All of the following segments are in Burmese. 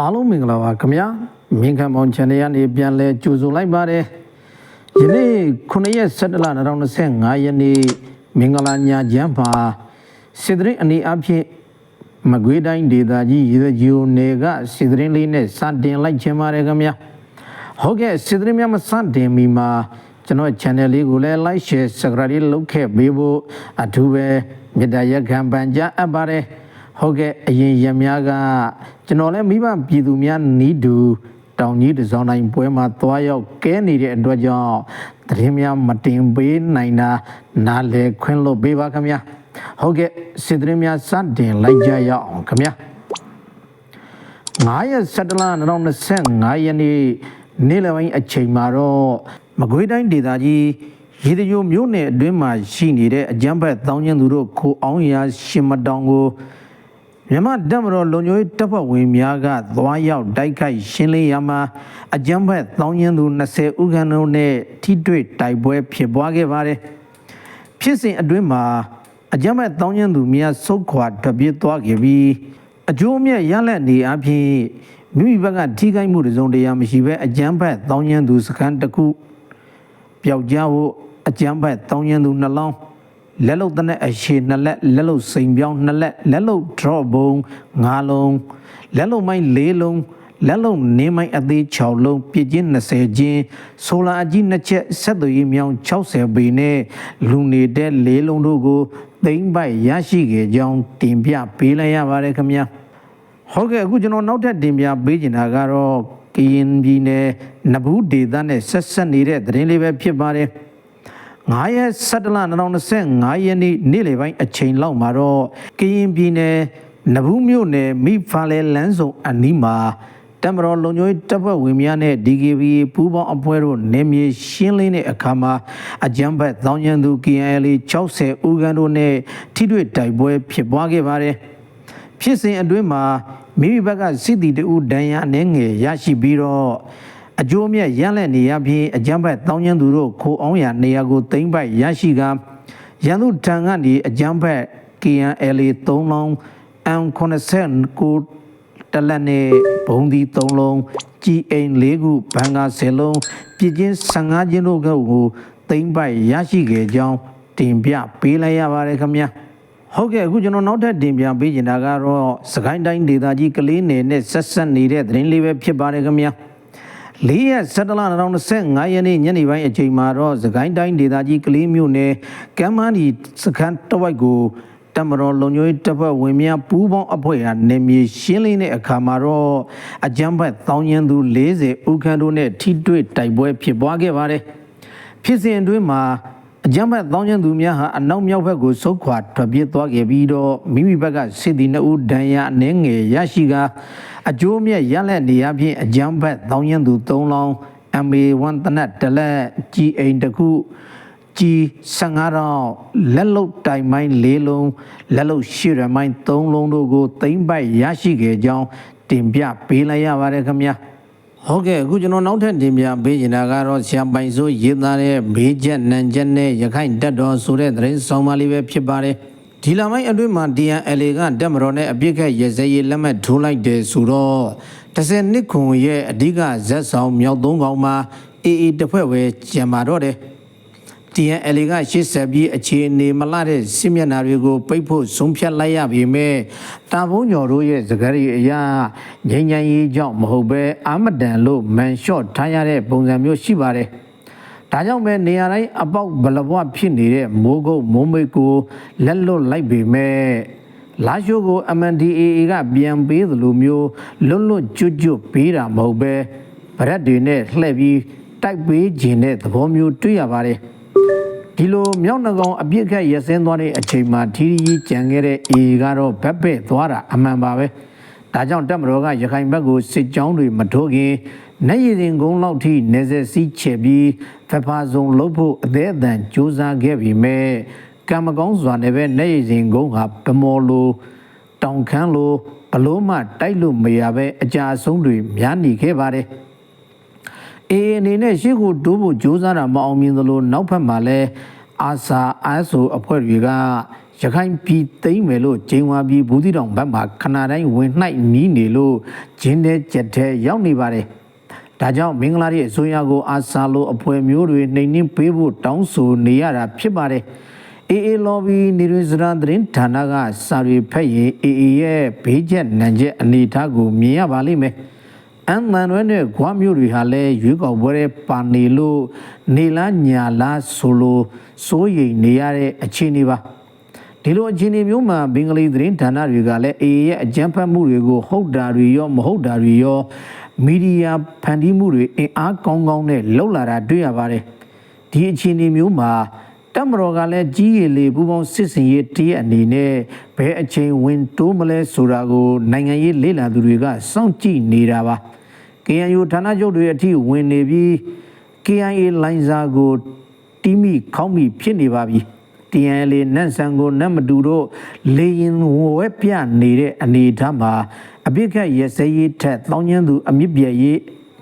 အားလုံးမင်္ဂလာပါခင်ဗျာမင်းခံမောင် channel ကနေပြန်လဲကြိုဆိုလိုက်ပါတယ်ယနေ့9ရက်17လ2025ရက်နေ့မင်္ဂလာညချမ်းမှာစစ်တရင်အနေအချင်းမကွေးတိုင်းဒေသကြီးရေစကြိုနယ်ကစစ်တရင်လေးနဲ့စတင်လိုက်ခြင်းပါတယ်ခင်ဗျာဟုတ်ကဲ့စစ်တရင်များမစတင်မီမှာကျွန်တော် channel လေးကိုလည်း like share subscribe လေးလုပ်ခဲ့ပေးဖို့အထူးပဲမေတ္တာရက်ခံပန်ကြားအပ်ပါတယ် ဟုတ်ကဲ့အရင်ရများကကျွန်တော်လည်းမိဘပြည်သူများနီးတူတောင်ကြီးတစောင်းတိုင်းပွဲမှာသွားရောက်ကဲနေတဲ့အတွက်ကြောင့်သတင်းများမတင်ပေးနိုင်တာနားလေခွင့်လို့ပေးပါခင်ဗျာဟုတ်ကဲ့စစ်သတင်းများစတင်လိုက်ကြရအောင်ခင်ဗျာ9ရက်17လ2025ရက်နေ့နေ့လယ်ပိုင်းအချိန်မှာတော့မကွေးတိုင်းဒေသကြီးရေတကြိုမြို့နယ်အတွင်းမှာရှိနေတဲ့အကြမ်းဖက်တောင်းကျင်းသူတို့ခိုအောင်ရာရှင်မတောင်ကို မြန်မာတပ်မတော်လုံခြုံရေးတပ်ဖွဲ့ဝင်များကသွားရောက်တိုက်ခိုက်ရှင်းလင်းရမှာအကြမ်းဖက်တောင်းကျင်းသူ20ဦးခန့်တို့နဲ့ထိတွေ့တိုက်ပွဲဖြစ်ပွားခဲ့ပါတယ်ဖြစ်စဉ်အတွင်းမှာအကြမ်းဖက်တောင်းကျင်းသူများဆုတ်ခွာထွက်ပြေးသွားခဲ့ပြီးအကျိုးအမြတ်ရလက်နေအဖြစ်မိမိဘက်ကထိခိုက်မှုတစ်စုံတရာမရှိဘဲအကြမ်းဖက်တောင်းကျမ်းသူစခန်းတစ်ခုပျောက်ကြားဖို့အကြမ်းဖက်တောင်းကျမ်းသူနှလုံး လက်လုတ်တဲ့အရှိနှစ်လက်လက်လုတ်စိန်ပြောင်းနှစ်လက်လက်လုတ် drop ဘုံ၅လုံးလက်လုတ်မိုင်း၄လုံးလက်လုံနေမိုင်းအသေး6လုံးပြည့်ချင်း20ချင်းဆိုလာအကြီးနှစ်ချက်ဆက်သွယ်ရေးမြောင်း60ပေနဲ့လူနေတဲ့၄လုံးတို့ကိုသိမ့်ပိုက်ရရှိခဲ့ကြောင်းတင်ပြပေးလိုက်ရပါတယ်ခင်ဗျာဟုတ်ကဲ့အခုကျွန်တော်နောက်ထပ်တင်ပြပေးချင်တာကတော့ကရင်ပြည်နယ်နဘူးဒေသနဲ့ဆက်ဆက်နေတဲ့သတင်းလေးပဲဖြစ်ပါတယ် 9ရက်17လ2025ရက်နေ့နေ့လယ်ပိုင်းအချိန်လောက်မှာတော့ကရင်ပြည်နယ်နဘူးမြို့နယ်မိဖာလဲလန်းစုံအနီးမှာတမတော်လုံခြုံရေးတပ်ဖွဲ့ဝင်များနဲ့ DKB ပူးပေါင်းအဖွဲ့တို့နေမြေရှင်းလင်းတဲ့အခါမှာအကြမ်းဖက်သောင်းကျန်းသူ KNL 60ဦးခန်းတို့နဲ့ထိတွေ့တိုက်ပွဲဖြစ်ပွားခဲ့ပါတယ်။ဖြစ်စဉ်အတွင်းမှာမိမိဘက်ကစစ်တီတူဒဏ်ရာအနှဲငယ်ရရှိပြီးတော့ အကျိုးအမြတ်ရလက်နေရပြီးအကြမ်းဖက်တောင်းကျန်းသူတို့ခိုအောင်ရနေရာကိုသိမ့်ပိုက်ရရှိကရန်သူထံကနေအကြမ်းဖက် KNL 3လုံး M89 တလက်နဲ့ဘုံဒီ3လုံးကြီးအိမ်၄ခုဘန်ကာ10လုံးပြည့်ချင်း15ချင်းတို့ကိုသိမ့်ပိုက်ရရှိခဲ့ကြောင်းတင်ပြပေးလိုက်ရပါတယ်ခင်ဗျာဟုတ်ကဲ့အခုကျွန်တော်နောက်ထပ်တင်ပြပေးချင်တာကတော့စကိုင်းတိုင်းဒေသကြီးကလေးနယ်နဲ့ဆက်ဆက်နေတဲ့သတင်းလေးပဲဖြစ်ပါတယ်ခင်ဗျာ လေးရက်17လ2025ရက်နေ့ညနေပိုင်းအချိန်မှာတော့စကိုင်းတိုင်းဒေသကြီးကလေးမြို့နယ်ကမ်းမန်းဒီစခန်းတစ်ဝိုက်ကိုတမတော်လုံခြုံရေးတပ်ဖွဲ့ဝင်များပူးပေါင်းအဖွဲ့ဟာနေမြေရှင်းလင်းတဲ့အခါမှာတော့အကြမ်းဖက်တောင်းကျင်းသူ40ဦးခန့်တို့နဲ့ထိတွေ့တိုက်ပွဲဖြစ်ပွားခဲ့ပါတယ်။ဖြစ်စဉ်အတွင်းမှာ အကြမ်းဖက်တောင်းကျင်းသူများဟာအနောက်မြောက်ဘက်ကိုဆုတ်ခွာထွက်ပြေးသွားခဲ့ပြီးတော့မိမိဘက်ကစစ်သည်2ဦးဒဏ်ရာအနှဲငယ်ရရှိကအကျိုးအမြတ်ရလက်နေရဖြင့်အကြမ်းဖက်တောင်းကျင်းသူ3လောင်း MA1 တနက်တလက်ကြီးအိမ်တစ်ခုကြီး15ရောင်လက်လုတ်တိုင်မိုင်း၄လုံးလက်လုတ်ရှည်ရမိုင်း3လုံးတို့ကိုသိမ့်ပိုက်ရရှိခဲ့ကြောင်းတင်ပြပေးလိုက်ရပါတယ်ခင်ဗျာ ဟုတ်ကဲ့အခုကျွန်တော်နောက်ထပ်တင်ပြပေးချင်တာကတော့ဆရာပိုင်စိုးရေးသားတဲ့ဘေးချက်နံချက်နဲ့ရခိုင်တက်တော်ဆိုတဲ့သတင်းဆောင်ပါလေးပဲဖြစ်ပါတယ်ဒီလမိုင်းအတွင်းမှာ DNLA ကတက်မတော်နဲ့အပြစ်ခတ်ရဲစဲရေးလက်မှတ်ထိုးလိုက်တယ်ဆိုတော့10နှစ်ခွန်ရဲ့အဓိကဇက်ဆောင်မြောက်သုံးကောင်မှာ AA တစ်ဖွဲ့ပဲကျန်ပါတော့တယ် TNL ကရှစ်ဆက်ပြီးအခြေအနေမလှတဲ့စစ်မျက်နှာတွေကိုပိတ်ဖို့ဆုံးဖြတ်လိုက်ရပေမဲ့တာဘုံညော်တို့ရဲ့စကားရီအရာငြိမ်းချမ်းရေးကြောင့်မဟုတ်ပဲအာမဒန်လို့မန်လျှော့ထားရတဲ့ပုံစံမျိုးရှိပါတယ်။ဒါကြောင့်ပဲနေရာတိုင်းအပေါက်ဘလဘွားဖြစ်နေတဲ့မိုးကုတ်မိုးမိတ်ကိုလက်လွတ်လိုက်ပေမဲ့လာရှိုးကို MNDAA ကပြန်ပေးသလိုမျိုးလွတ်လွတ်ကျွတ်ကျွတ်ပေးတာမဟုတ်ပဲဗရက်တွေနဲ့လှည့်ပြီးတိုက်ပေးခြင်းတဲ့သဘောမျိုးတွေ့ရပါတယ်။ ဒီလိုမြောက်နှကောင်အပြစ်ခတ်ရစင်းသွားတဲ့အချိန်မှာထီရီကြီးကြံခဲ့တဲ့အေကတော့ဗက်ပဲ့သွားတာအမှန်ပါပဲဒါကြောင့်တက်မတော်ကရခိုင်ဘက်ကိုစစ်ကြောင်းတွေမထိုးခင်နေရည်ရင်ကုန်းလောက်ထိနေဆက်စီးချေပြီးဖဖာစုံလှုပ်ဖို့အသေးအတန်စူးစမ်းခဲ့ပြီးမဲ့ကံမကောင်းစွာနဲ့ပဲနေရည်ရင်ကုန်းဟာဗမော်လိုတောင်ခမ်းလိုဘလို့မှတိုက်လို့မရပဲအကြအဆုံးတွေများနေခဲ့ပါတယ် အေးအနေနဲ့ရှေ့ကိုတိုးဖို့ကြိုးစားတာမအောင်မြင်သလိုနောက်ဖက်မှာလည်းအာဆာအာဆိုအဖွဲ့တွေကရခိုင်ပြည်သိမ့်မယ်လို့ဂျိန်ဝါပြည်ဘူးတီတောင်ဘက်မှာခဏတိုင်းဝင်နှိုက်နီးနေလို့ဂျင်းတဲ့ကြက်တဲ့ရောက်နေပါတယ်။ဒါကြောင့်မင်္ဂလာရဲ့အစိုးရကိုအာဆာလိုအဖွဲ့မျိုးတွေနှိမ်နှင်းပေးဖို့တောင်းဆိုနေရတာဖြစ်ပါတယ်။ AA lobby နေရစရာသတင်းဌာနကစာရီဖက်ရင် AA ရဲ့ဘေးချက်နံချက်အနေအထားကိုမြင်ရပါလိမ့်မယ်။ အန်မန်ရွဲနဲ့ဂွားမျိုးတွေဟာလည်းရွေးကောက်ပွဲတဲ့ပါနေလို့နေလားညာလားဆိုလို့စိုးရိမ်နေရတဲ့အခြေအနေပါဒီလိုအခြေအနေမျိုးမှာဘင်္ဂလီသတင်းဌာနတွေကလည်းအေရဲ့အကြမ်းဖက်မှုတွေကိုဟုတ်တာတွေရောမဟုတ်တာတွေရောမီဒီယာဖန်တီးမှုတွေအင်အားကောင်းကောင်းနဲ့လှုပ်လာတာတွေ့ရပါတယ်ဒီအခြေအနေမျိုးမှာ တက်မတော်ကလည်းကြီးရည်လေပူပေါင်းစစ်စင်ရေးတည်းအနေနဲ့ဘယ်အချိန်ဝင်တိုးမလဲဆိုတာကိုနိုင်ငံရေးလေ့လာသူတွေကစောင့်ကြည့်နေတာပါ KNU ဌာနချုပ်တွေအထိဝင်နေပြီး KIA လိုင်းစာကိုတီးမိခေါင်းမိဖြစ်နေပါပြီ TNL နန့်ဆန်ကိုနတ်မတူတော့လေရင်ဝဲပြနေတဲ့အနေအထားမှာအပြစ်ခတ်ရစရေးထက်တောင်းကျမ်းသူအမြင့်ပြည့်ရေး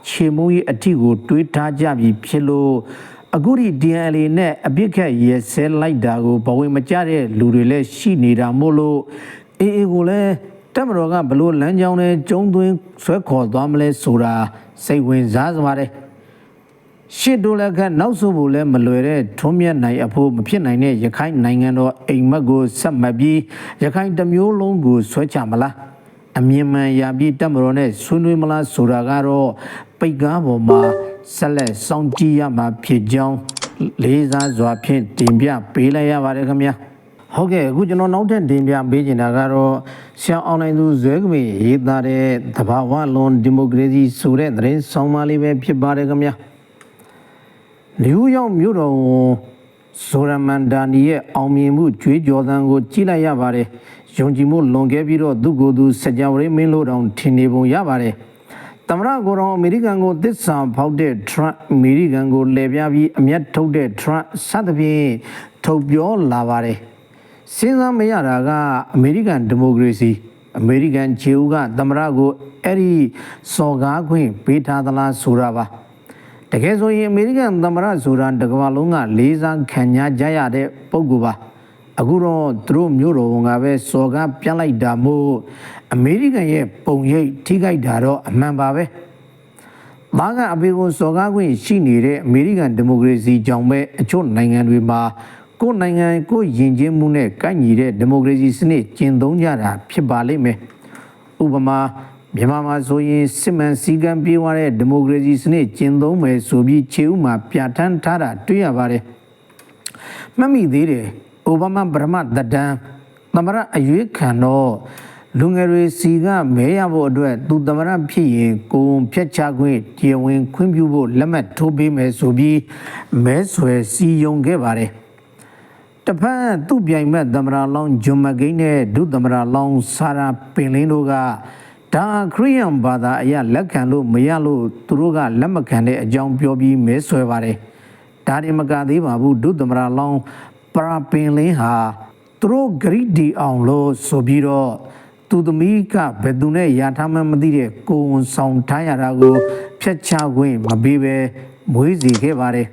ခြေမုံရေးအထိကိုတွေးထားကြပြီဖြစ်လို့ အခုဒီ DNL နဲ့အပြစ်ခတ်ရစဲလိုက်တာကိုဘဝင်မကြတဲ့လူတွေလည်းရှိနေတာမို့လို့အေးအေးကိုလည်းတက်မတော်ကဘလို့လမ်းကြောင်းနဲ့ကျုံသွင်းဆွဲခေါ်သွားမလဲဆိုတာစိတ်ဝင်စားစပါတယ်ရှစ်တိုလက်ခတ်နောက်ဆိုဖို့လည်းမလွယ်တဲ့ထုံးမြတ်နိုင်အဖို့မဖြစ်နိုင်တဲ့ရခိုင်နိုင်ငံတော်အိမ်မက်ကိုဆက်မှတ်ပြီးရခိုင်တစ်မျိုးလုံးကိုဆွဲချမလားအမြင်မှန်ရပြီးတက်မတော်နဲ့ဆွေးနွေးမလားဆိုတာကတော့ပိတ်ကားပေါ်မှာ ဆက်လက်စောင့်ကြည့်ရမှာဖြစ်ကြောင်းလေးစားစွာဖြင့်တင်ပြပေးလိုက်ရပါတယ်ခင်ဗျာဟုတ်ကဲ့အခုကျွန်တော်နောက်ထပ်တင်ပြပေးချင်တာကတော့ဆရာအောင်နိုင်သူဇွဲကမေရေးသားတဲ့သဘာဝလွန်ဒီမိုကရေစီဆိုတဲ့သတင်းဆောင်မလေးပဲဖြစ်ပါတယ်ခင်ဗျာနယူးယောက်မြို့တော်ဝန်ဇိုရမန်ဒါနီရဲ့အောင်မြင်မှုကြွေးကြော်သံကိုကြည့်လိုက်ရပါတယ်ယုံကြည်မှုလွန်ခဲ့ပြီးတော့သူ့ကိုယ်သူစကြဝဠာမင်းလို့တောင်ထင်နေပုံရပါတယ် သမရကိုယ်တော်အမေရိကန်ကိုသစ္စာဖောက်တဲ့ Trump အမေရိကန်ကိုလဲပြပြီးအမျက်ထုတ်တဲ့ Trump စသဖြင့်ထုတ်ပြောလာပါတယ်စဉ်းစားမရတာကအမေရိကန်ဒီမိုကရေစီအမေရိကန်ခြေဦးကသမရကိုအဲ့ဒီစော်ကားခွင့်ပေးထားသလားဆိုတာပါတကယ်ဆိုရင်အမေရိကန်သမရဆိုတာတကမ္ဘာလုံးကလေးစားခံကြရတဲ့ပုံကူပါ အခုတော့သူတို့မျိုးတော်ဝန်ကပဲစော်ကားပြလိုက်တာမို့အမေရိကန်ရဲ့ပုံရိပ်ထိခိုက်တာတော့အမှန်ပါပဲ။ဘာကအပေကိုစော်ကားခွင့်ရှိနေတဲ့အမေရိကန်ဒီမိုကရေစီကြောင့်ပဲအချို့နိုင်ငံတွေမှာကိုယ်နိုင်ငံကိုယ်ယဉ်ကျေးမှုနဲ့ကိုက်ညီတဲ့ဒီမိုကရေစီစနစ်ကျင့်သုံးကြတာဖြစ်ပါလိမ့်မယ်။ဥပမာမြန်မာမှာဆိုရင်စစ်မှန်စည်းကမ်းပြေးဝတဲ့ဒီမိုကရေစီစနစ်ကျင့်သုံးမယ်ဆိုပြီးခြေဥမှာပြဋ္ဌာန်းထားတာတွေ့ရပါတယ်။မှတ်မိသေးတယ် အိုဘားမားပရမတ်တဒန်သမရအရွေးခံတော့လူငယ်တွေစီကမဲရဖို့အတွက်သူသမရဖြစ်ရင်ကိုယ်ဖြတ်ချခွင့်တရားဝင်ခွင့်ပြုဖို့လက်မှတ်ထိုးပေးမယ်ဆိုပြီးမဲဆွယ်စီယုံခဲ့ပါတယ်တဖက်သူ့ပြိုင်မဲ့သမရလောင်းဂျွန်မကိန်းနဲ့ဒုသမရလောင်းဆာရာပင်လင်းတို့ကဒါခရီးယန်ဘာသာအရလက်ခံလို့မရလို့သူတို့ကလက်မခံတဲ့အကြောင်းပြောပြီးမဲဆွယ်ပါတယ်ဒါရင်မကသေးပါဘူးဒုသမရလောင်း ပရာပင်လင်းဟာသူတို့ဂရိဒီအောင်လို့ဆိုပြီးတော့သူသမီးကဘယ်သူနဲ့ရာထားမှမသိတဲ့ကိုဝန်ဆောင်ထားရတာကိုဖျက်ချခွင့်မပေးဘဲမွေးစီခဲ့ပါတယ်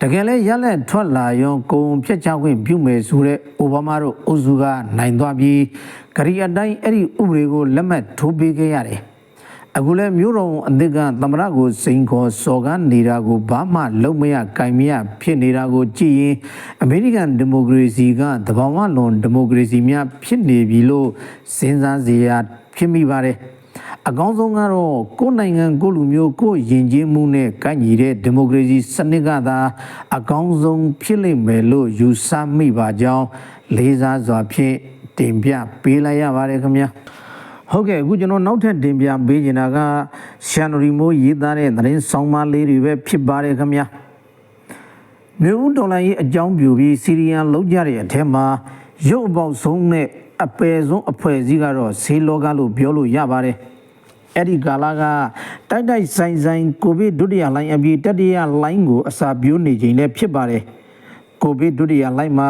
တကယ်လဲရလက်ထွက်လာရောကိုဝန်ဖျက်ချခွင့်ပြုမယ်ဆိုတဲ့အိုဘားမားတို့အုပ်စုကနိုင်သွားပြီးဂရီအတိုင်းအဲ့ဒီဥပဒေကိုလက်မှတ်ထိုးပေးခဲ့ရတယ် အခုလဲမျိုးတော်အသစ်ကသမရကိုစိန်ခေါ်စော်ကားနေတာကိုဘာမှလုံးမရကင်မရဖြစ်နေတာကိုကြည့်ရင်အမေရိကန်ဒီမိုကရေစီကတဘာဝလွန်ဒီမိုကရေစီများဖြစ်နေပြီလို့စဉ်းစားစရာဖြစ်မိပါတယ်အကောင်းဆုံးကတော့ကိုယ်နိုင်ငံကိုလူမျိုးကိုယဉ်ကျေးမှုနဲ့ကန့်ညီတဲ့ဒီမိုကရေစီစနစ်ကသာအကောင်းဆုံးဖြစ်လိမ့်မယ်လို့ယူဆမိပါကြောင်းလေးစားစွာဖြင့်တင်ပြပေးလိုက်ရပါတယ်ခင်ဗျာ ဟုတ်ကဲ့အခုကျွန်တော်နောက်ထပ်တင်ပြပေးချင်တာကရှန်နရီမိုးရေးသားတဲ့သတင်းဆောင်မလေးတွေပဲဖြစ်ပါတယ်ခင်ဗျာမြို့ဦးတော်လိုင်းရေးအကြောင်းပြပြီးစီရီယန်လောက်ကြတဲ့အထက်မှာရုပ်အပေါက်ဆုံးနဲ့အပယ်ဆုံးအဖွဲ့အစည်းကတော့ဆေးလောကလို့ပြောလို့ရပါတယ်အဲ့ဒီကာလကတိုက်တိုက်ဆိုင်ဆိုင်ကိုဗစ်ဒုတိယလိုင်းအပြီးတတိယလိုင်းကိုအစာပြိုးနေချိန်လည်းဖြစ်ပါတယ်ကိုဗစ်ဒုတိယလိုင်းမှာ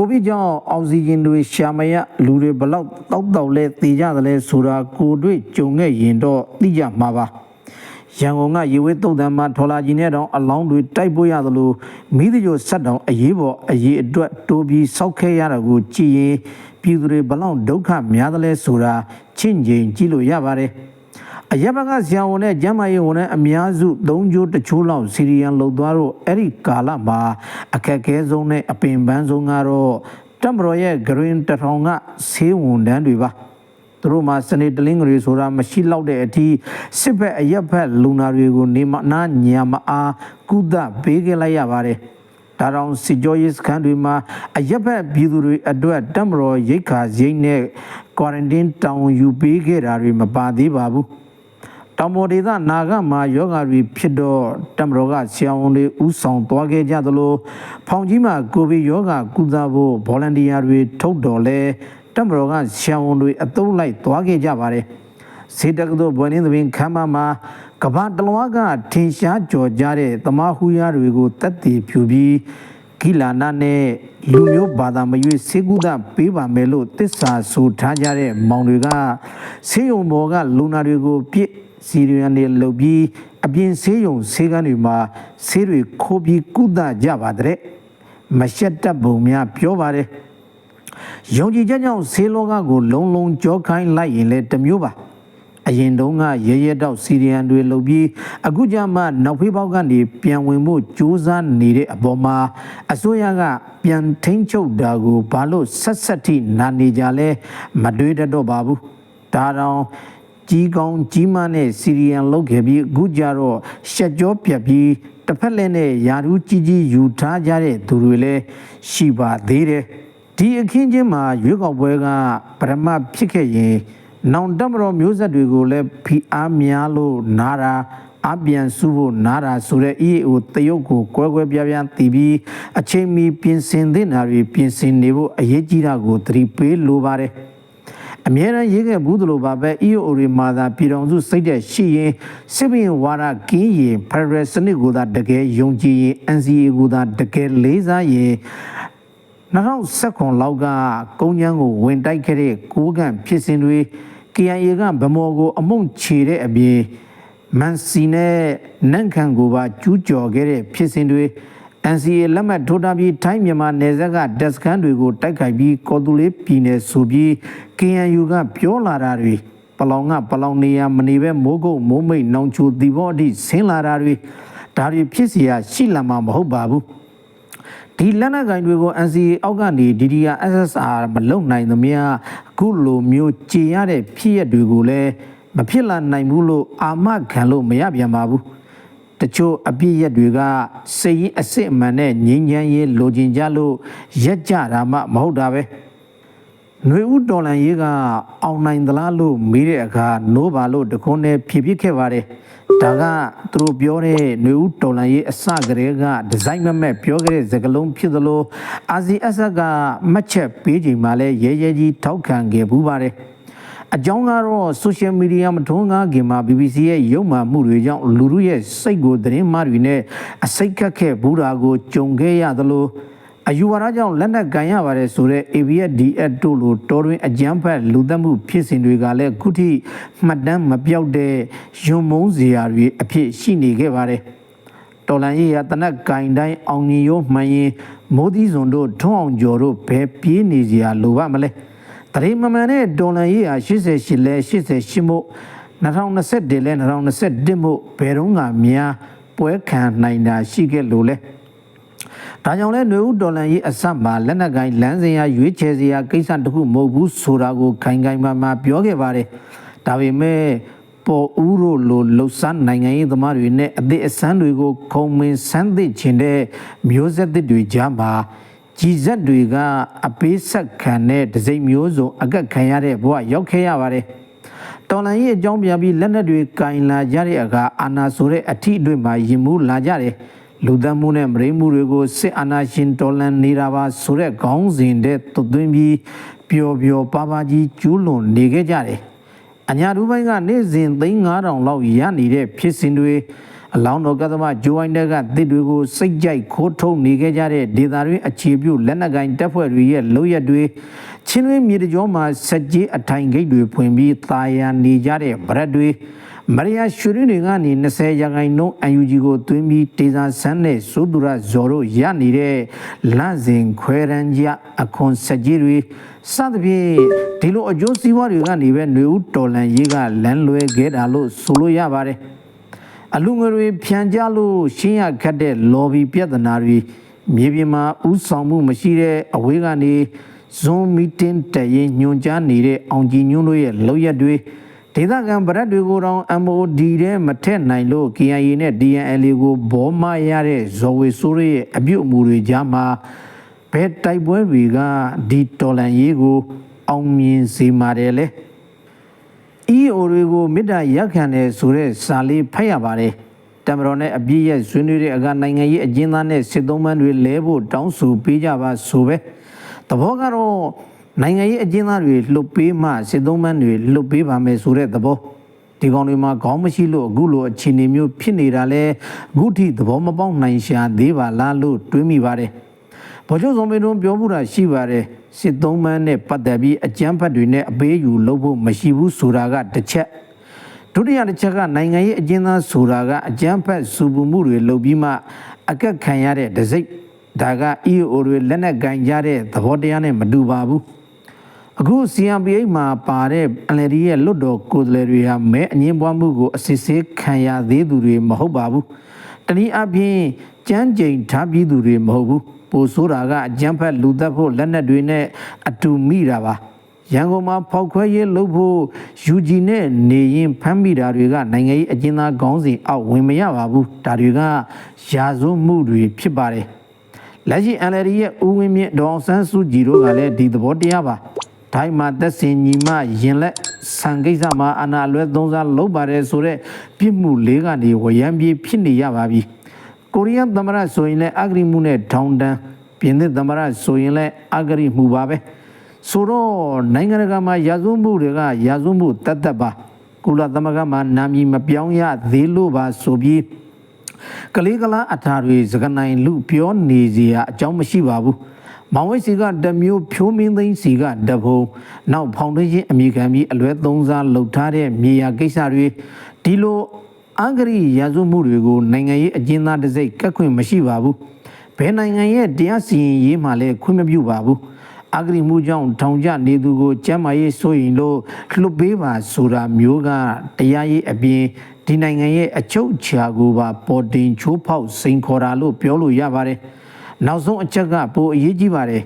ကိုဗစ်ကြောင့်အောက်ဆီဂျင်တွေရှာမရလူတွေဘလောက်တောက်တောက်လဲသေကြတယ်လဲဆိုတာကိုတွေ့ကြုံခဲ့ရင်တော့သိကြမှာပါရန်ကုန်ကရေဝေးတုတ်တံမှာထော်လာကြီးနဲ့တောင်အလောင်းတွေတိုက်ပို့ရသလိုမိသကြိုဆက်တောင်အရေးပေါ်အရေးအတွက်တိုးပြီးစောက်ခဲရတာကိုကြည်ရင်ပြည်သူတွေဘလောက်ဒုက္ခများသလဲဆိုတာချင့်ချိန်ကြည့်လို့ရပါတယ် အရက်ဘက်ကဆရာဝန်နဲ့ကျမ်းမာရေးဝန်နဲ့အများစုသုံးချိုးတစ်ချိုးလောက်စီရီယန်လုံသွားတော့အဲ့ဒီကာလမှာအခက်အခဲဆုံးနဲ့အပင်ပန်းဆုံးကတော့တမတော်ရဲ့ green တထောင်ကဆေးဝန်တန်းတွေပါသူတို့မှာစနေတလင်းကလေးဆိုတာမရှိတော့တဲ့အထိစစ်ဘက်အရက်ဘက်လူနာတွေကိုနေမနာညာမအားကုသပေးခဲ့လိုက်ရပါတယ်ဒါတောင်စစ်ကြောရေးစခန်းတွေမှာအရက်ဘက်ပြည်သူတွေအတွက်တမတော်ရိတ်ခါရိတ်နဲ့ quarantine တောင်းယူပေးခဲ့တာတွေမပါသေးပါဘူး တောင်ပေါ်ဒေသနာဂမှာယောဂါတွေဖြစ်တော့တမတော်ကဆရာဝန်တွေဥဆောင်သွားခဲ့ကြသလိုဖောင်ကြီးမှာကိုဗစ်ယောဂါကုသဖို့ဗော်လန်တီယာတွေထုတ်တော်လဲတမတော်ကဆရာဝန်တွေအသုံးလိုက်သွားခဲ့ကြပါတယ်စေတက္ကသိုလ်ဘွယ်င်းသဘင်ခမ်းမမှာကဘာတလွားကထင်ရှားကြော်ကြတဲ့သမားဟူယာတွေကိုတက်တည်ဖြူပြီးဂိလာနာနဲ့လူမျိုးဘာသာမရွေးစေကုသပေးပါမယ်လို့တစ္ဆာဆိုထားကြတဲ့မောင်တွေကဆေးရုံဘော်ကလူနာတွေကိုပြစ် စီရီယန်တွေလုပ်ပြီးအပြင်ဆေးရုံဆေးကန်းတွေမှာဆေးတွေခိုးပြီးကုသကြပါတဲ့မရှက်တက်ပုံများပြောပါတယ်ယုံကြည်ချက်ကြောင့်ဆေးလောကကို လုံလုံကြောခိုင်းလိုက်ရင်လည်းတစ်မျိုးပါအရင်တုန်းကရဲရဲတောက်စီရီယန်တွေလုပ်ပြီးအခုကြမှနောက်ဖေးပေါက်ကနေပြန်ဝင်ဖို့ကြိုးစားနေတဲ့အပေါ်မှာအစိုးရကပြန်ထိန်းချုပ်တာကိုဘာလို့ဆက်ဆက်ထိနာနေကြလဲမတွေးတတ်တော့ပါဘူးဒါတောင် ကြီးကောင်းကြီးမနဲ့စီရီယန်လုပ်ခဲ့ပြီးအခုကြတော့ရှက်ကြောပြက်ပြီးတစ်ဖက်လည်းနဲ့ယာရူးကြီးကြီးယူထားကြတဲ့သူတွေလည်းရှိပါသေးတယ်ဒီအခင်းချင်းမှာရွေးကောက်ပွဲကပရမဖြစ်ခဲ့ရင်နောင်တမတော်မျိုးဆက်တွေကိုလည်းဖိအားများလို့နာတာအပြန်စုဖို့နာတာဆိုတဲ့ EAO တရုတ်ကိုကွဲကွဲပြားပြားတည်ပြီးအချိန်မီပြင်ဆင်သင့်တာတွေပြင်ဆင်နေဖို့အရေးကြီးတာကိုသတိပေးလိုပါတယ် အမြဲတမ်းရေးခဲ့ဘူးသလိုပါပဲ EAO တွေမှာသာပြည်တော်စုစိတ်တဲ့ရှိရင်စစ်ဘင်ဝါဒကင်းရင်ဖရယ်စနစ်ကိုသာတကယ်ယုံကြည်ရင် NCA ကိုသာတကယ်လေးစားရင်2019လောက်ကကုန်းချမ်းကိုဝင်တိုက်ခဲ့တဲ့ကိုးကန့်ဖြစ်စဉ်တွေ KIA ကဗမော်ကို အမုံချေတဲ့အပြင်မန်စီနဲ့နန့်ခန်ကိုပါကျူးကျော်ခဲ့တဲ့ဖြစ်စဉ်တွေ NCA လက်မှတ်ထိုးထားပြီးထိုင်းမြန်မာနယ်စပ်ကတပ်စခန်းတွေကိုတိုက်ခိုက်ပြီးကော်တူလေးပြည်နယ်ဆိုပြီး KNU ကပြောလာတာတွေပလောင်ကပလောင်နေရမနေပဲမိုးကုတ်မိုးမိတ်နောင်ချိုတီဘောအထိဆင်းလာတာတွေဒါတွေဖြစ်เสียရှိလာမှာမဟုတ်ပါဘူးဒီလက်နက်ကင်တွေကို NCA အောက်ကနေ DDR SSR မလုံနိုင်သမျှအခုလိုမျိုးကြည်ရတဲ့ဖြစ်ရက်တွေကိုလည်းမဖြစ်လာနိုင်ဘူးလို့အာမခံလို့မရပြန်ပါဘူး တချို့အပြည့်ရက်တွေကစိတ်ရင်းအစစ်အမှန်နဲ့ငြိမ်းချမ်းရေးလိုချင်ကြလို့ရက်ကြတာမှမဟုတ်တာပဲနှွေဦးတော်လန်ရေးကအောင်နိုင်သလားလို့မေးတဲ့အခါ노ပါလို့တခွန်းနဲ့ဖြည့်ပြစ်ခဲ့ပါတယ်ဒါကသူတို့ပြောတဲ့နှွေဦးတော်လန်ရေးအစကတည်းကဒီဇိုင်းမမက်ပြောခဲ့တဲ့စကားလုံးဖြစ်သလို RCS ကမှတ်ချက်ပေးချိန်မှာလဲရဲရဲကြီးထောက်ခံခဲ့ဘူးပါတယ် အကြောင်းကတော့ social media မထုံးကားခင်မှာ BBC ရဲ့ရုပ်မှမှုတွေကြောင့်လူလူရဲ့စိတ်ကိုသတင်းမှားတွေနဲ့အစိတ်ခတ်ခဲ့ဘူးတာကိုကြုံခဲ့ရသလိုအယူဝါဒကြောင့်လက်နက်ကန်ရပါတယ်ဆိုတော့ ABSDF တို့လိုတော်တွင်အကြမ်းဖက်လူသက်မှုဖြစ်စဉ်တွေကလည်းခုထိမှတ်တမ်းမပြောက်တဲ့ယွံမုန်းစရာတွေအဖြစ်ရှိနေခဲ့ပါတယ်တော်လန်ရေးရတနက်ကင်တိုင်းအောင်ညီရိုးမှန်ရင်မိုးသီးစွန်တို့ထွန်းအောင်ကျော်တို့ဘယ်ပြေးနေစရာလိုပါမလဲ တရေမမှန်တဲ့ဒေါ်လာရေးဟာ88လဲ88မို့2021လဲ2021မို့ဘယ်တော့မှများပွဲခံနိုင်တာရှိခဲ့လို့လဲဒါကြောင့်လဲຫນွေဦးဒေါ်လာရေးအဆက်မှာလက်နက်ကိုင်းလမ်းစဉ်ရရွေးချယ်စရာကိစ္စတခုမဟုတ်ဘူးဆိုတာကိုခိုင်ခိုင်မာမာပြောခဲ့ပါတယ်ဒါပေမဲ့ပေါ်ဦးတို့လိုလှုပ်ရှားနိုင်ငံရေးသမားတွေနဲ့အသည့်အစမ်းတွေကိုခုံမင်းဆန်းသစ်ခြင်းတဲ့မျိုးဆက်သစ်တွေကြားမှာ ကြည်ဆက်တွေကအပေးဆက်ခံတဲ့ဒစိမ့်မျိုးစုံအကက်ခံရတဲ့ဘဝရောက်ခဲ့ရပါတယ်။တော်လန်ရဲ့အကြောင်းပြပြီးလက်နက်တွေကင်လာကြတဲ့အခါအာနာဆိုတဲ့အထီးအတွေ့မှာရင်မှုလာကြတယ်။လူသတ်မှုနဲ့မရိမှုတွေကိုစစ်အာဏာရှင်တော်လန်နေတာပါဆိုတဲ့ခေါင်းစဉ်တဲ့သွသွင်းပြီးပျော်ပျော်ပါပါကြီးကျူးလွန်နေခဲ့ကြတယ်။အညာဒူပိုင်းကနေ့စဉ်3000လောက်ရနေတဲ့ဖြစ်စဉ်တွေ အလောင်းတော်ကသမဂျိုဝိုင်းတဲ့ကတစ်တွေကိုစိတ်ကြိုက်ခိုးထုတ်နေခဲ့ကြတဲ့ဒေသတွင်းအခြေပြုလက်နက်ကိုင်တပ်ဖွဲ့တွေရဲ့လုပ်ရက်တွေချင်းတွင်းမြေတကြောမှာစက်ကြီးအထိုင်ဂိတ်တွေဖွင့်ပြီးတာယာနေကြတဲ့ဗရက်တွေမရိယာရွှေရင်းတွေကနေ20ရာခိုင်နှုန်း UNG ကိုတွင်းပြီးဒေသာဆန်းနဲ့စိုးသူရဇော်တို့ရနေတဲ့လန့်စဉ်ခွဲရန်ကြအခွန်စကြီးတွေစသဖြင့်ဒီလိုအကျိုးစီးပွားတွေကနေပဲຫນွေဦးတော်လန်ရေးကလမ်းလွဲခဲ့တာလို့ဆိုလို့ရပါတယ် အလူငွေတွေဖြန်ကြလို့ရှင်းရခတ်တဲ့ lobby ပြဿနာတွေမြေပြင်မှာဥဆောင်မှုမရှိတဲ့အဝေးကနေ Zoom meeting တရင်ညွှန်ကြားနေတဲ့အောင်ကြည်ညွှန်းတို့ရဲ့လောက်ရက်တွေဒေသခံဗရက်တွေကိုတောင် MOD တဲ့မထက်နိုင်လို့ KIA နဲ့ DNLA ကိုဘောမရတဲ့ဇော်ဝေဆိုးရဲ့အပြုတ်အမူတွေကြားမှာဘယ်တိုက်ပွဲတွေကဒီတော်လန်ရေးကို အောင်မြင်စေမှာတယ်လဲ EO တွေကိုမေတ္တာရက်ခံတယ်ဆိုတဲ့စာလေးဖတ်ရပါတယ်တမတော်နဲ့အပြည့်ရဲ့ဆွေးနွေးတဲ့အကနိုင်ငံရေးအကျဉ်းသားနဲ့စစ်သုံးပန်းတွေလဲဖို့တောင်းဆိုပေးကြပါဆိုပဲတဘောကတော့နိုင်ငံရေးအကျဉ်းသားတွေလှုပ်ပေးမှစစ်သုံးပန်းတွေလှုပ်ပေးပါမယ်ဆိုတဲ့သဘောဒီကောင်တွေမှာခေါင်းမရှိလို့အခုလိုအခြေအနေမျိုးဖြစ်နေတာလဲအခုထိသဘောမပေါက်နိုင်ရှာသေးပါလားလို့တွေးမိပါတယ်ဗိုလ်ချုပ်စောမေတုံးပြောမှုတာရှိပါတယ် စစ်သုံးပန်းနဲ့ပတ်သက်ပြီးအကြမ်းဖက်တွေနဲ့အပေးယူလုပ်ဖို့မရှိဘူးဆိုတာကတစ်ချက်ဒုတိယတစ်ချက်ကနိုင်ငံရေးအကျဉ်းသားဆိုတာကအကြမ်းဖက်စုပူမှုတွေလုပ်ပြီးမှအကက်ခံရတဲ့ဒစိမ့်ဒါက EO တွေလက်နက်ကင်ကြတဲ့သဘောတရားနဲ့မတူပါဘူးအခု CMPH မှာပါတဲ့ NLD ရဲ့လွတ်တော်ကိုယ်စားလှယ်တွေဟာမဲအငင်းပွားမှုကိုအစစ်ဆေးခံရသေးသူတွေမဟုတ်ပါဘူးတနည်းအားဖြင့်ကြမ်းကြိမ်ထားပြီးသူတွေမဟုတ်ဘူး ပိုဆိုးတာကအကြမ်းဖက်လူသက်ဖို့လက်နက်တွေနဲ့အတူမိတာပါရန်ကုန်မှာဖောက်ခွဲရေးလုပ်ဖို့ UG နဲ့နေရင်ဖမ်းမိတာတွေကနိုင်ငံရေးအကျဉ်းသားခေါင်းစဉ်အောက်ဝင်မရပါဘူးဒါတွေကရာဇဝမှုတွေဖြစ်ပါတယ်လက်ရှိ NLD ရဲ့ဦးဝင်းမြင့်ဒေါအောင်ဆန်းစုကြည်တို့ကလည်းဒီသဘောတရားပါထိုင်းမှာသက်စင်ညီမရင်လက်ဆန်ကိစ္စမှာအနာလွဲသုံးစားလုပ်ပါတယ်ဆိုတော့ပြစ်မှုလေးကနေဝရမ်းပြေးဖြစ်နေရပါပြီ ကိုရီးယားသမ္မတဆိုရင်လည်းအဂရိမှုနဲ့ထောင်တန်းပြင်သစ်သမ္မတဆိုရင်လည်းအဂရိမှုပါပဲဆိုတော့နိုင်ငံတကာမှာရာဇဝမှုတွေကရာဇဝမှုတတ်တတ်ပါကုလသမဂ္ဂမှာနာမည်မပြောင်းရသေးလို့ပါဆိုပြီးကလေးကလားအထာတွေစကနိုင်လူပြောနေစီရအကြောင်းမရှိပါဘူးမောင်ဝိတ်စီကတမျိုးဖြိုးမင်းသိန်းစီကတဘုံနောက်ဖောင်ဒေးရှင်းအမိခံပြီးအလွဲသုံးစားလှုပ်ထားတဲ့မြေယာကိစ္စတွေဒီလို အင်္ဂရိရာဇဝမှုတွေကိုနိုင်ငံရေးအကျဉ်းသားတစ်စိတ်ကတ်ခွင့်မရှိပါဘူးဘယ်နိုင်ငံရဲ့တရားစီရင်ရေးမှလည်းခွင့်မပြုပါဘူးအဂရိမှုကြောင့်ထောင်ကျနေသူကိုကျမ်းမာရေးဆိုရင်လို့လှုပ်ပေးပါဆိုတာမျိုးကတရားရေးအပြင်ဒီနိုင်ငံရဲ့အချုပ်အခြာကိုပါပေါ်တင်ချိုးဖောက်စိန်ခေါ်တာလို့ပြောလို့ရပါတယ်နောက်ဆုံးအချက်ကပိုအရေးကြီးပါတယ်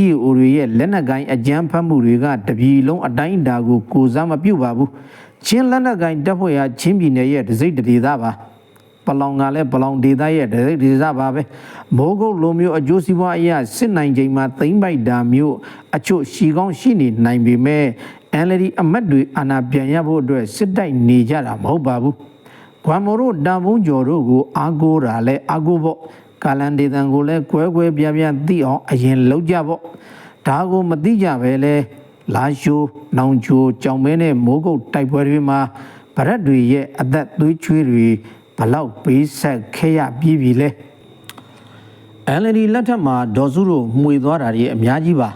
EO တွေရဲ့လက်နက်ကိုင်းအကြမ်းဖက်မှုတွေကတပြည်လုံးအတိုင်းအတာကိုကိုစားမပြုတ်ပါဘူး ချင်းလက်နက်ကိုင်းတပ်ဖွဲ့ရာချင်းပြည်နယ်ရဲ့ဒစိမ့်ဒေသပါပလောင်ကလည်းပလောင်ဒေသရဲ့ဒစိမ့်ဒေသပါပဲမိုးကုတ်လိုမျိုးအကျိုးစီးပွားအရာစစ်နိုင်ချိန်မှာသိမ့်ပိုက်တာမျိုးအချို့ရှီကောင်းရှိနေနိုင်ပေမဲ့ NLD အမတ်တွေအာဏာပြန်ရဖို့အတွက်စစ်တိုက်နေကြတာမဟုတ်ပါဘူး။ကွမ်မိုတို့တာဘုံကျော်တို့ကိုအားကိုးတာလဲအားကိုးဖို့ကာလန်ဒေသန်ကိုလည်းကွဲကွဲပြားပြားသိအောင်အရင်လုပ်ကြဖို့ဒါကိုမသိကြပဲလဲ လာရှိုးနောင်ချိုကြောင်မဲနဲ့မိုးကုတ်တိုက်ပွဲတွေမှာဗရက်တွေရဲ့အသက်သွေးချွေးတွေဘလောက်ပေးဆက်ခဲ့ရပြီးပြီလဲ LND လက်ထက်မှာဒေါ်စုတို့မှွေသွားတာတွေအများကြီးပါ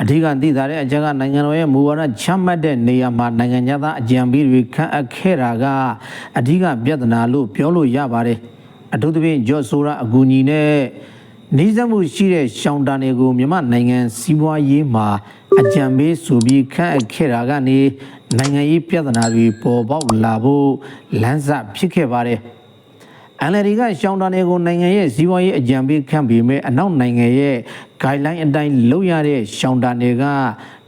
အထူးကသိတာတဲ့အကြက်ကနိုင်ငံတော်ရဲ့မူဝါဒချမှတ်တဲ့နေရာမှာနိုင်ငံသားအကြံပေးတွေခန့်အပ်ခဲ့တာကအဓိကပြဿနာလို့ပြောလို့ရပါတယ်အထူးသဖြင့်ဂျော့ဆိုရာအကူအညီနဲ့နေစမှုရှိတဲ့ရှောင်းတန်တွေကိုမြန်မာနိုင်ငံစီးပွားရေးမှာ အကြံပေးဆိုပြီးခန့်အပ်ခဲ့တာကနေနိုင်ငံရေးပြဿနာတွေပေါ်ပေါက်လာဖို့လမ်းစဖြစ်ခဲ့ပါတယ် NLD ကရှောင်းတန်တွေကိုနိုင်ငံရဲ့ဇီဝရေးအကြံပေးခန့်ပြီးမဲ့အနောက်နိုင်ငံရဲ့ guideline အတိုင်းလုပ်ရတဲ့ရှောင်းတန်တွေက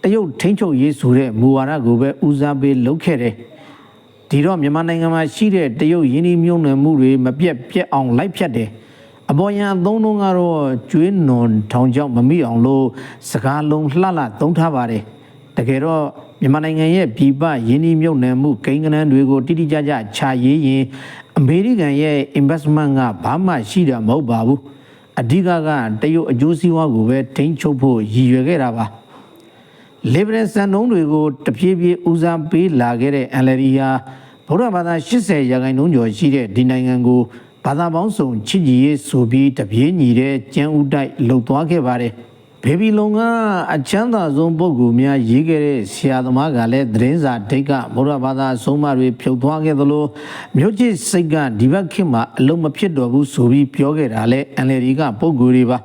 တရုတ်ထိန်းချုပ်ရေးဆိုတဲ့မူဝါဒကိုပဲဦးစားပေးလုပ်ခဲ့တယ်။ဒီတော့မြန်မာနိုင်ငံမှာရှိတဲ့တရုတ်ယင်းနှီးမြှုပ်နှံမှုတွေမပြတ်ပြတ်အောင်လိုက်ဖြတ်တယ်။ အပေါ်ယံအသုံးလုံးကတော့ကျွေးနွန်ထောင်ချောက်မမိအောင်လို့စကားလုံးလှလှသုံးထားပါတယ်။တကယ်တော့မြန်မာနိုင်ငံရဲ့ပြည်ပယင်းနှီးမြှုပ်နှံမှုကိန်းဂဏန်းတွေကိုတိတိကျကျခြာရေးရင်အမေရိကန်ရဲ့ investment ကဘာမှရှိတာမဟုတ်ပါဘူးအဓိကကတရုတ်အကျိုးစီးပွားကိုပဲထိန်းချုပ်ဖို့ရည်ရွယ်ခဲ့တာပါ liberal စံနှုန်းတွေကိုတဖြည်းဖြည်းဦးစားပေးလာခဲ့တဲ့ NLD ဟာဗုဒ္ဓဘာသာ80ရာခိုင်နှုန်းကျော်ရှိတဲ့ဒီနိုင်ငံကို ဘာသာပေါင်းစုံချစ်ကြည်ရေးဆိုပြီးတပြေးညီတဲ့ကျန်းဥတိုက်လှုပ်သွားခဲ့ပါတယ်ဘေဘီလုံကအချမ်းသာဆုံးပုဂ္ဂိုလ်များရေးခဲ့တဲ့ဆရာသမားကလည်းသတင်းစာဒိတ်ကဘုရားဘာသာအဆုံးအမတွေဖြုတ်သွားခဲ့သလိုမြို့ချစ်စိတ်ကဒီဘက်ခေတ်မှာအလုံးမဖြစ်တော့ဘူးဆိုပြီးပြောခဲ့တာလဲအန်လယ်ဒီကပုဂ္ဂိုလ်တွေပါ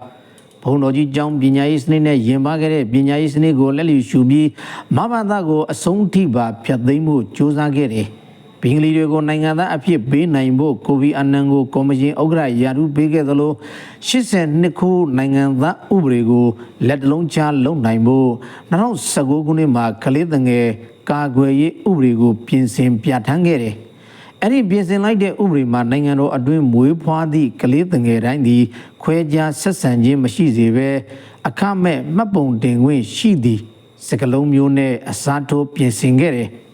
ဘုံတော်ကြီးကျောင်းပညာရေးစနစ်နဲ့ယင်ပါခဲ့တဲ့ပညာရေးစနစ်ကိုလက်လျူရှုပြီးမဘာသာကိုအဆုံးထိပါဖျက်သိမ်းမှုစ조사ခဲ့တယ် ဘင်္ဂလီတွေကိုနိုင်ငံသားအဖြစ်ပေးနိုင်ဖို့ကိုဗီအနန်ကိုကော်မရှင်ဥက္ကဋ္ဌယာရုပေးခဲ့သလို82ခုနိုင်ငံသားဥပဒေကိုလက်တလုံးချလုံနိုင်ဖို့2019ခုနှစ်မှာကလေးတငယ်ကာကွယ်ရေးဥပဒေကိုပြင်ဆင်ပြဋ္ဌာန်းခဲ့တယ်။အဲ့ဒီပြင်ဆင်လိုက်တဲ့ဥပဒေမှာနိုင်ငံတော်အတွင်းမွေးဖွားသည့်ကလေးတငယ်တိုင်းသည်ခွဲခြားဆက်ဆံခြင်းမရှိစေဘဲအခမဲ့မှတ်ပုံတင်ခွင့်ရှိသည့်စကလုံးမျိုးနဲ့အစားထိုးပြင်ဆင်ခဲ့တယ်။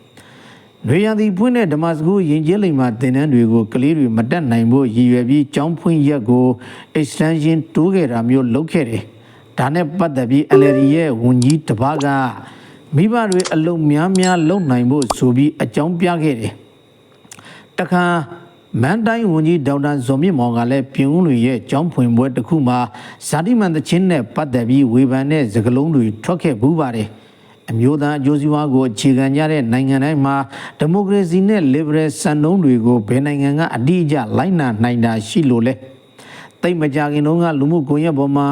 နွေရာသီဖွင့်တဲ့ဓမ္မစကူယဉ်ကျေးလိမ်မှာသင်တန်းတွေကိုကလေးတွေမတက်နိုင်ဖို့ရည်ရွယ်ပြီးကျောင်းဖွင့်ရက်ကို extension တိုးခဲ့တာမျိုးလုပ်ခဲ့တယ်။ဒါနဲ့ပတ်သက်ပြီး LRD ရဲ့ဝန်ကြီးတစ်ပါးကမိဘတွေအလုံများများလုံနိုင်ဖို့ဆိုပြီးအကြောင်းပြခဲ့တယ်။တခါမန်တိုင်းဝန်ကြီးဒေါက်တာဇော်မြင့်မောင်ကလည်းပြင်ဦးလွင်ရဲ့ကျောင်းဖွင့်ပွဲတစ်ခုမှာဇာတိမန်တချင်းနဲ့ပတ်သက်ပြီးဝေဖန်တဲ့စကားလုံးတွေထွက်ခဲ့ဘူးပါတယ်။ အမျိုးသားအကျိုးစီးပွားကိုအခြေခံကြတဲ့နိုင်ငံတိုင်းမှာဒီမိုကရေစီနဲ့ liberal စံနှုန်းတွေကိုဘယ်နိုင်ငံကအတိအကျလိုက်နာနိုင်တာရှိလို့လဲ။တိတ်မကြခင်တုန်းကလူမှုကွန်ရက်ပေါ်မှာ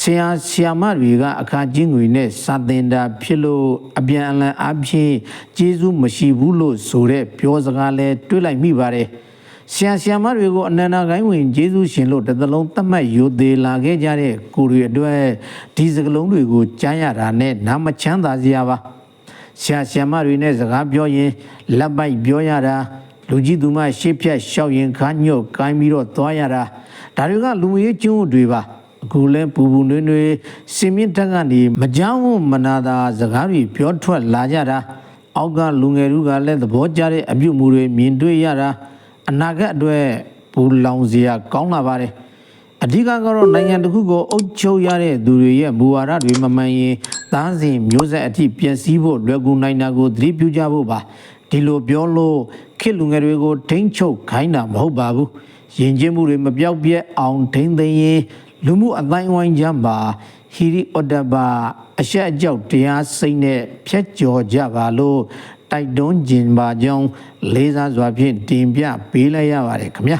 ဆရာဆရာမတွေကအခါချင်းငွေနဲ့စာသင်တာဖြစ်လို့အပြန်အလှန်အဖြစ်ကျေးဇူးမရှိဘူးလို့ဆိုတဲ့ပြောစကားလဲတွေးလိုက်မိပါတယ်။ ဆရာဆရာမတွေကိုအနန္တကိုင်းဝင်ကျေးဇူးရှင်လို့တစ်သလုံးသတ်မှတ်ယူသေးလာခဲ့ကြတဲ့ကိုတွေအတွက်ဒီစကလုံးတွေကိုကြားရတာနဲ့နားမချမ်းသာစရာပါဆရာဆရာမတွေနဲ့စကားပြောရင်လက်ပိုက်ပြောရတာလူကြီးသူမရှေ့ဖြတ်ရှောက်ရင်ခါညှုတ်ကိုင်းပြီးတော့သွားရတာဒါတွေကလူမှုရေးကျွန်းတွေပါအခုလဲပူပူနွေးနွေးစင်မြင့်တက်ကနေမကြောက်မနာတာစကားတွေပြောထွက်လာကြတာအောက်ကလူငယ်တို့ကလည်းသဘောကျတဲ့အပြုတ်မှုတွေမြင်တွေ့ရတာ အနာဂတ်အတွက်ဘူလောင်စရာကောင်းလာပါတယ်အဓိကကတော့နိုင်ငံတစ်ခုကိုအုပ်ချုပ်ရတဲ့သူတွေရဲ့မူဝါဒတွေမမှန်ရင်သားစဉ်မျိုးဆက်အထိပျက်စီးဖို့လွယ်ကူနိုင်တာကိုသတိပြုကြဖို့ပါဒီလိုပြောလို့ခေတ်လူငယ်တွေကိုထိမ့်ချုပ်ခိုင်းတာမဟုတ်ပါဘူးယဉ်ကျေးမှုတွေမပြောက်ပြက်အောင်ထိမ့်သိမ်းရင်လူမှုအတိုင်းဝိုင်းကြမှာဟီရီအော်ဒဘာအရှက်အကြောက်တရားစိတ်နဲ့ဖြတ်ကျော်ကြပါလို့ တိုက်တွန်းခြင်းပါကြောင်းလေးစားစွာဖြင့်တင်ပြပေးလိုက်ရပါတယ်ခင်ဗျာ